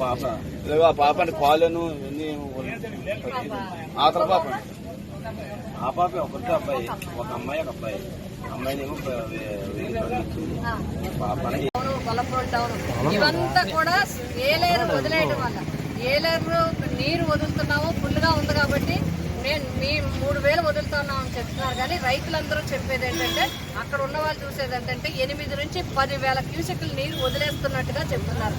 పాప ఆ పాపని పాలను ఇవన్నీ ఆ తర్వాత పాప ఆ పాప ఒకరితో అబ్బాయి ఒక అమ్మాయి ఒక అబ్బాయి. ఇవంతా కూడా ఏలేరు వదిలేయడం వల్ల. ఏలేరు నీరు వదులుతున్నాము ఫుల్గా ఉంది కాబట్టి నేను మీ మూడు వేలు వదులుతున్నాం అని చెప్తున్నారు. కానీ రైతులందరూ చెప్పేది ఏంటంటే అక్కడ ఉన్న వాళ్ళు చూసేది ఏంటంటే ఎనిమిది నుంచి పది వేల క్యూసెక్లు నీరు వదిలేస్తున్నట్టుగా చెప్తున్నారు.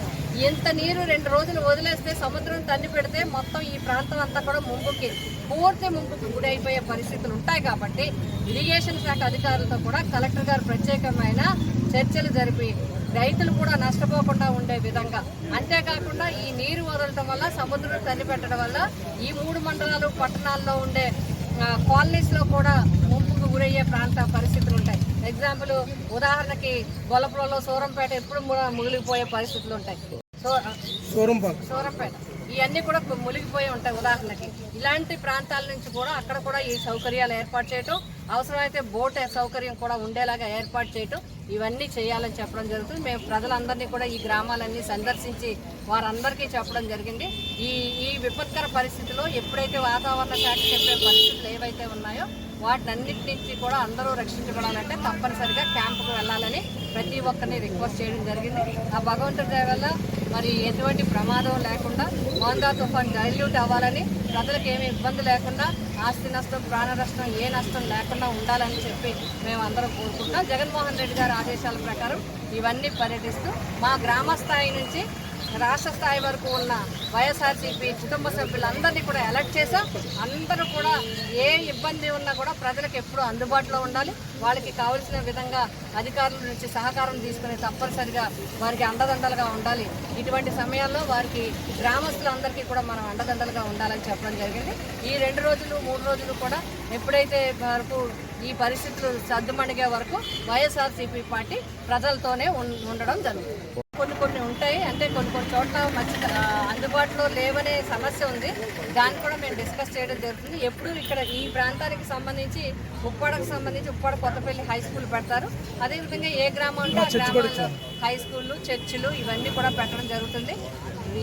ఇంత నీరు రెండు రోజులు వదిలేస్తే సముద్రం తన్ని పెడితే మొత్తం ఈ ప్రాంతం అంతా కూడా ముంపుకి పూర్తి ముంపుకి గురైపోయే పరిస్థితులు ఉంటాయి కాబట్టి ఇరిగేషన్ శాఖ అధికారులతో కూడా కలెక్టర్ గారు ప్రత్యేకమైన చర్చలు జరిపి రైతులు కూడా నష్టపోకుండా ఉండే విధంగా. అంతేకాకుండా ఈ నీరు వదలటం వల్ల సముద్రం తల్లి పెట్టడం వల్ల ఈ మూడు మండలాలు పట్టణాల్లో ఉండే కాలనీస్లో కూడా ముంపుకు గురయ్యే ప్రాంత పరిస్థితులు ఉంటాయి. ఎగ్జాంపుల్ ఉదాహరణకి గొల్లపురంలో సూరంపేట ఎప్పుడు ము- మునిగిపోయే పరిస్థితులు ఉంటాయి. సో సూరంపేట. ఇవన్నీ కూడా మునిగిపోయి ఉంటాయి. ఉదాహరణకి ఇలాంటి ప్రాంతాల నుంచి కూడా అక్కడ కూడా ఈ సౌకర్యాలు ఏర్పాటు చేయటం అవసరమైతే బోట్ సౌకర్యం కూడా ఉండేలాగా ఏర్పాటు చేయటం ఇవన్నీ చేయాలని చెప్పడం జరుగుతుంది. మేము ప్రజలందరినీ కూడా ఈ గ్రామాలన్నీ సందర్శించి వారందరికీ చెప్పడం జరిగింది. ఈ ఈ విపత్కర పరిస్థితిలో ఎప్పుడైతే వాతావరణ శాఖ చెప్పే పరిస్థితులు ఏవైతే ఉన్నాయో వాటినన్నిటి నుంచి కూడా అందరూ రక్షించబడాలంటే తప్పనిసరిగా క్యాంపుకు వెళ్ళాలని ప్రతి ఒక్కరిని రిక్వెస్ట్ చేయడం జరిగింది. ఆ భగవంతుడి వల్ల మరి ఎటువంటి ప్రమాదం లేకుండా మోందా తుఫాన్ డైల్యూట్ అవ్వాలని ప్రజలకు ఏమి ఇబ్బంది లేకుండా ఆస్తి నష్టం ప్రాణ నష్టం ఏ నష్టం లేకుండా ఉండాలని చెప్పి మేము అందరం కోరుకుంటున్నాం. జగన్మోహన్ రెడ్డి గారి ఆదేశాల ప్రకారం ఇవన్నీ పర్యటిస్తూ మా గ్రామ స్థాయి నుంచి రాష్ట్ర స్థాయి వరకు ఉన్న వైఎస్ఆర్సీపీ కుటుంబ సభ్యులందరినీ కూడా ఎలక్ట్ చేశాం. అందరూ కూడా ఏ ఇబ్బంది ఉన్నా కూడా ప్రజలకు ఎప్పుడూ అందుబాటులో ఉండాలి. వాళ్ళకి కావలసిన విధంగా అధికారుల నుంచి సహకారం తీసుకుని తప్పనిసరిగా వారికి అండదండలుగా ఉండాలి. ఇటువంటి సమయాల్లో వారికి గ్రామస్తులందరికీ కూడా మనం అండదండలుగా ఉండాలని చెప్పడం జరిగింది. ఈ రెండు రోజులు మూడు రోజులు కూడా ఎప్పుడైతే వరకు ఈ పరిస్థితులు సర్దుమణిగే వరకు వైఎస్ఆర్సీపీ పార్టీ ప్రజలతోనే ఉం- ఉండడం జరుగుతుంది. కొన్ని కొన్ని ఉంటాయి. అంటే కొన్ని కొన్ని చోట్ల మంచి అందుబాటులో లేవనే సమస్య ఉంది. దాన్ని కూడా మేము డిస్కస్ చేయడం జరుగుతుంది. ఎప్పుడు ఇక్కడ ఈ ప్రాంతానికి సంబంధించి ఉప్పాడకు సంబంధించి ఉప్పాడ కొత్తపల్లి హై స్కూల్ పెడతారు. అదేవిధంగా ఏ గ్రామం అంటే ఆ గ్రామాల్లో హై స్కూళ్ళు చర్చిలు ఇవన్నీ కూడా పెట్టడం జరుగుతుంది.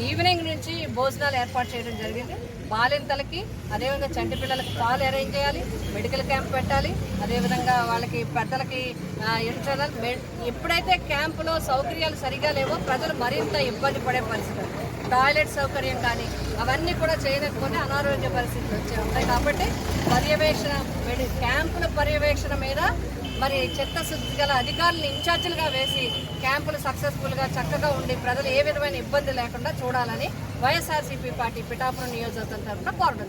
ఈవినింగ్ నుంచి భోజనాలు ఏర్పాటు చేయడం జరిగింది. బాలింతలకి అదేవిధంగా చంటి పిల్లలకి పాలు అరేంజ్ చేయాలి మెడికల్ క్యాంప్ పెట్టాలి అదేవిధంగా వాళ్ళకి పెద్దలకి ఇంటర్నల్ ఎప్పుడైతే క్యాంపులో సౌకర్యాలు సరిగా లేవో ప్రజలు మరింత ఇబ్బంది పడే పరిస్థితి టాయిలెట్ సౌకర్యం కానీ అవన్నీ కూడా చేయలేకపోతే అనారోగ్య పరిస్థితులు వచ్చే ఉంటాయి. కాబట్టి పర్యవేక్షణ క్యాంపుల పర్యవేక్షణ మీద మరి చెత్త శుద్ధి గల అధికారులను ఇన్ఛార్జీలుగా వేసి క్యాంపులు సక్సెస్ఫుల్గా చక్కగా ఉండి ప్రజలు ఏ విధమైన ఇబ్బంది లేకుండా చూడాలని వైఎస్ఆర్సీపీ పార్టీ పిఠాపురం నియోజకవర్గం తరఫున కోరడం